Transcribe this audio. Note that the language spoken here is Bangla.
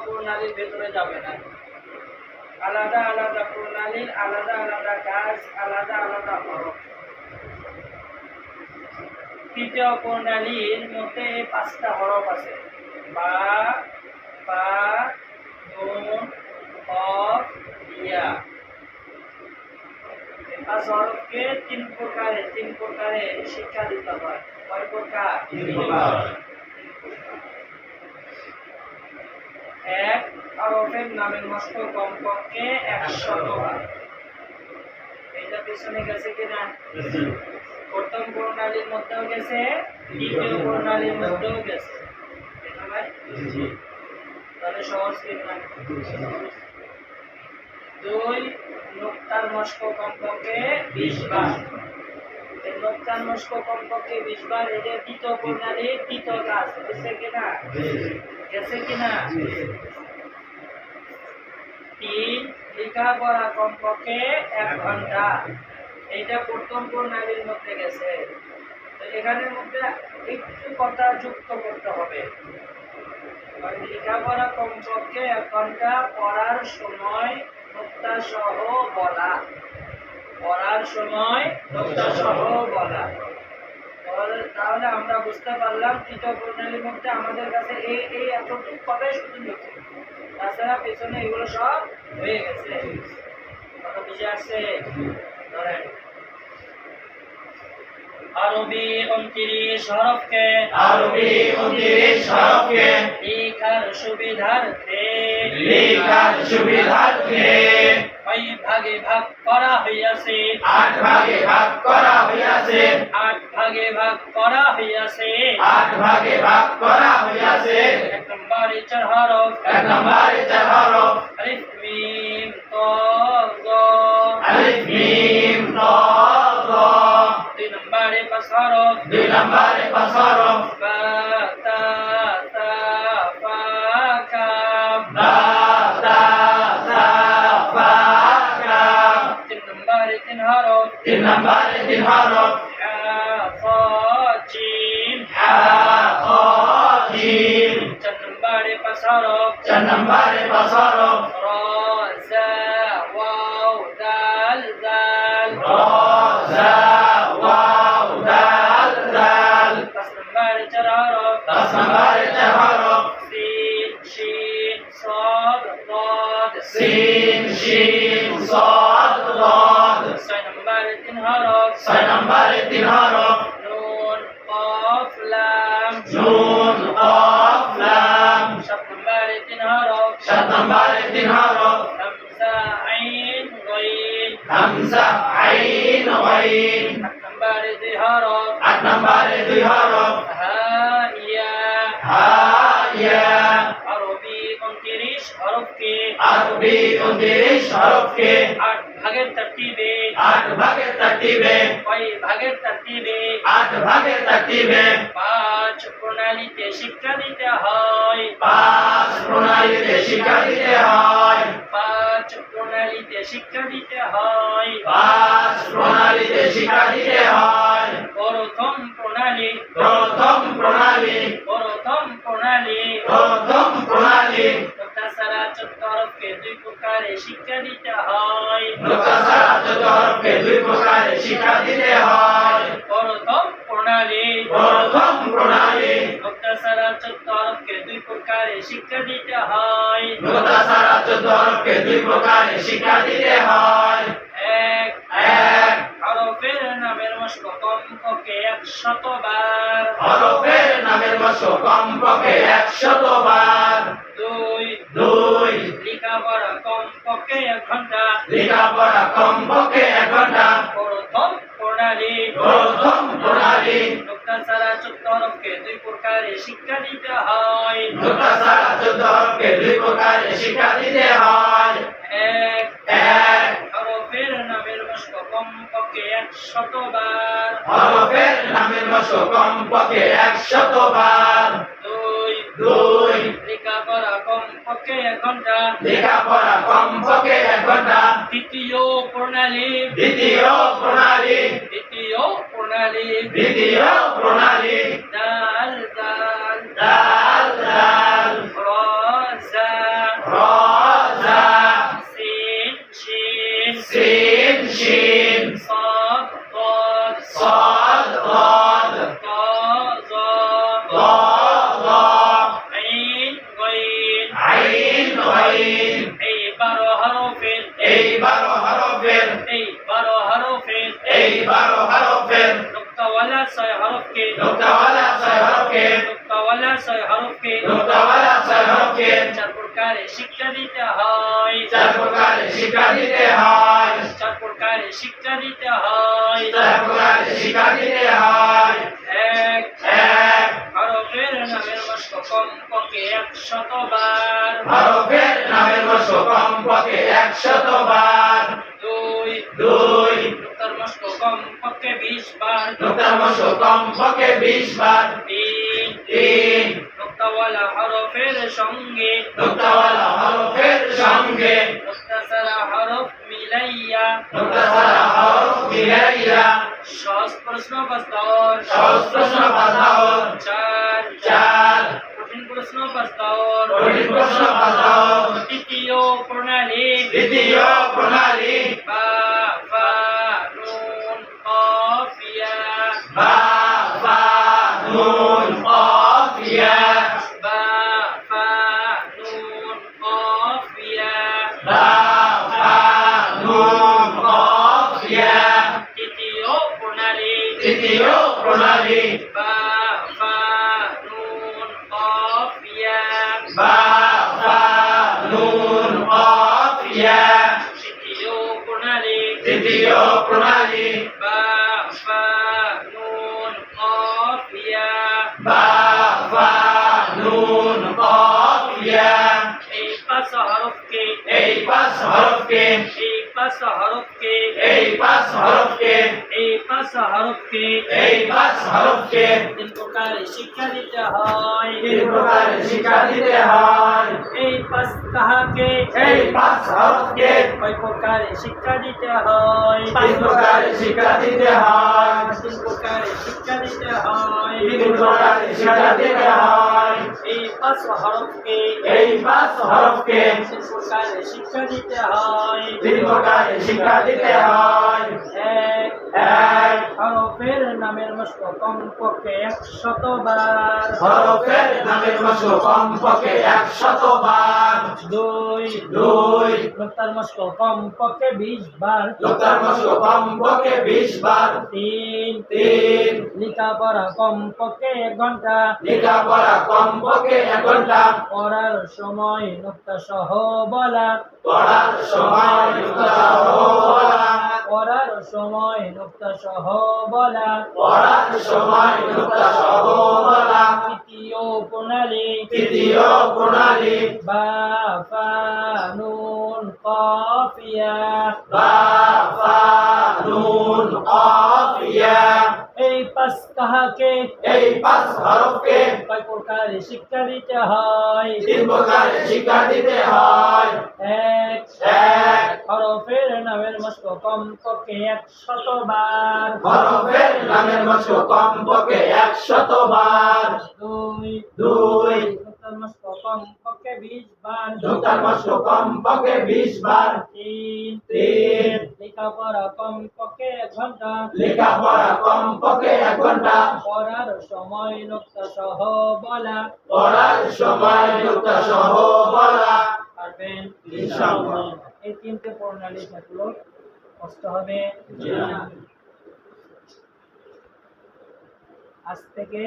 প্রণালীর ভেতরে যাবে না। আলাদা আলাদা প্রণালীর আলাদা আলাদা কাজ, আলাদা আলাদা হরফ তৃতীয় প্রণালীর মধ্যে পাঁচটা হরফ আছে। বা, পা তিন প্রকারে তিন প্রকারে শিক্ষা দিতে হয়। কয় প্রকার। এক হরফের নামের মস্ত কমপক্ষে একশত বার। এইটা পিছনে গেছে কিনা? প্রথম প্রণালীর মধ্যেও গেছে দ্বিতীয় প্রণালীর মধ্যেও গেছে। তাহলে সহজ কিনা দুই নোক্তার মস্ক কমপক্ষে বিশ বার। মস্ক কমপক্ষে বিশ বার এটা দ্বিতীয় প্রণালীর দ্বিতীয় কাজ। গেছে কিনা গেছে কিনা তিন লেখাপড়া কমপক্ষে এক ঘণ্টা। এইটা প্রথম প্রণালীর মধ্যে গেছে। তো এখানের মধ্যে একটু কথা যুক্ত করতে হবে। লেখাপড়া কমপক্ষে এক ঘণ্টা পড়ার সময় নোক্তা সহ বলা। পড়ার সময় নোক্তা সহ বলা। তাহলে আমরা বুঝতে পারলাম তৃতীয় প্রণালীর মধ্যে আমাদের কাছে এই এই এতটুকু কথাই শুধু নতুন। তাছাড়া পেছনে এগুলো সব হয়ে গেছে। কথা বুঝে আসছে ধরেন। আরবি উনত্রিশ হরফকে আরবি উনত্রিশ হরফকে লেখার সুবিধার্থে লেখার সুবিধার্থে ভাগে ভাগ করা হইয়াছে। আট ভাগে ভাগ করা হইয়াছে। আট ভাগে ভাগ করা হইয়াছে। আট ভাগে ভাগ করা হইয়াছে। এক নম্বরে চার হরফ এক নম্বরে হরফ তিন ছয় নম্বরে তিন হরফ নুন কফ লাম। নুন কফ লাম। সাত নম্বরে তিন হরফ সাত নম্বরে তিন হরফ হামজা আইন গইন হামজা আইন গাইন আট নম্বরে দুই হরফ আট নম্বরে দুই হরফ হা ইয়া হা ইয়া আরবি উনত্রিশ হরফকে আরবি উনত্রিশ হরফকে আট ভাগের তরতিবে আট তরতিবে কয় ভাগের তরতিবে আট ভাগের তরতিবে পাঁচ প্রণালীতে শিক্ষা দিতে হয়। পাঁচ প্রণালীতে শিক্ষা দিতে হয়। পাঁচ প্রণালীতে শিক্ষা দিতে হয়। পাঁচ প্রণালীতে শিক্ষা দিতে হয়। প্রথম প্রণালী। প্রথম প্রণালী। প্রথম প্রণালী। প্রথম শিক্ষা দিতে হয়। দুই প্রকারে শিক্ষা দিতে হয়। প্রথম প্রণালী। প্রথম প্রণালী। মুক্তাসারা চত্বরকে দুই প্রকারে শিক্ষা দিতে হয়। লোকাসারা চতুর্থকে দুই প্রকারে শিক্ষা দিতে হয়। এক। এক। হরফের নামের মস্ক কমপক্ষে একশত বার। হরফের নামের মশো কমপক্ষে ঘণ্টা লেখাপড়া কমপক্ষে এক ঘণ্টা প্রথম প্রণালী। প্রথম প্রণালী। মুক্তাসারা চত্বরকে দুই প্রকারে শিক্ষা দিতে হয়। লোকাসারা চতুর্থকে দুই প্রকারে শিক্ষা দিতে হয়। এক। এক। হরফের নামের মস্ক কমপক্ষে একশত বার হরফের নামের মশো কমপক্ষে একশত বার দুই। দুই। এক ঘণ্টা লেখাপড়া কমপক্ষে এক ঘণ্টা দ্বিতীয় প্রণালী। দ্বিতীয় প্রণালী। দ্বিতীয় প্রণালী। দ্বিতীয় ছয় হরফকে। নোকতাওয়ালা ছয় হরফকে। নুক্তাওয়ালা ছয় হরফকে নোকতাওয়ালা ছয় হরফকে চার প্রকারে শিক্ষা দিতে হয়। চার প্রকারে শিক্ষা দিতে হয়। চার প্রকারে শিক্ষা দিতে হয় চার প্রকারে শিক্ষা দিতে হয় এক এক হরফের নামের মস্ক হরফের নামের কমপক্ষে দুই দুই নুক্তার মস্ক কম পক্ষে বিশ বার নোকতার বর্ষ কমপক্ষে বিশ বার তিন তিন নুক্তাওয়ালা হরফের সঙ্গে নোকতাওয়ালা হরফের সঙ্গে নুক্তা ছাড়া হরফ মিলাইয়া নোকতা ছাড়া হরফ মিলাইয়া সহজ প্রশ্ন বাস্তর সহজ প্রশ্ন বাঁধাও তৃতীয় প্রণালী। বা ফা নুন কফ ইয়া বা বা নুন কফ ইয়া তৃতীয় প্রণালী। তৃতীয় প্রণালী। বা ফা নুন কফ ইয়া বা বা নুন কফ ইয়া এই পাঁচ হরফকে। এই পাঁচ হরফকে। এই পাঁচ হরফকে। এই পাঁচ হরফকে। হরফকে এই পাঁচ হরফকে তিন প্রকারে শিক্ষা দিতে হয়। তিন প্রকারে শিক্ষা দিতে হয়। এই পাঁচ কাহাকে? এই পাঁচ হরফকে কয় প্রকারে শিক্ষা দিতে হয়? তিন প্রকারে শিক্ষা দিতে হয়। তিন প্রকারে শিক্ষা দিতে হয়। তিন প্রকারে শিক্ষা দিতে হয়। পাঁচ হরফকে এই পাঁচ হরফকে শিক্ষা দিতে হয়। দীর্ঘকালে শিক্ষা দিতে হয়। এক এক হরফের নামের মস্ক কমপক্ষে একশত বার। হরফের নামের মস্ক কমপক্ষে একশত বার। দুই দুই। লোকটার মস্ক কমপক্ষে বিশ বার। লোকটার মস্ক কমপক্ষে বিশ বার। তিন। তিন। লেখাপড়া কমপক্ষে এক ঘণ্টা। লেখাপড়া কমপক্ষে এক ঘণ্টা। পড়ার সময় নোক্তা সহ বলা। পড়ার সময় নোকতা বলা। পড়ার সময় নোক্তা সহ বলা। পড়ার সময় নোকতা সহ বলা। তৃতীয় প্রণালী। তৃতীয় প্রণালী। বা ফা নুন কফিয়া। বা বা নুন কফ এই পাঁচ কাহাকে? এই পাঁচ হরফকে কয় প্রকারে শিক্ষা দিতে হয়? তিন প্রকারে শিক্ষা দিতে হয়। এক এক হরফের নামের মস্ক কম পক্ষে একশত বার হরফের নামের মস্ক কমপক্ষে একশত বার দুই। দুই মস্ক কম বিশ বার নোকতার মস্ক কমপক্ষে বিশ বার তিন তিন। লেখাপড়া কম পক্ষে এক ঘণ্টা। লেখাপড়া কমপক্ষে এক ঘণ্টা। পড়ার সময় নোক্তা সহ বলা। পড়ার সময় নোকতা সহ বলা। পারবেন? ইনশাআল্লাহ। এই তিনটে প্রণালী থাকল কষ্ট হবে। আজ থেকে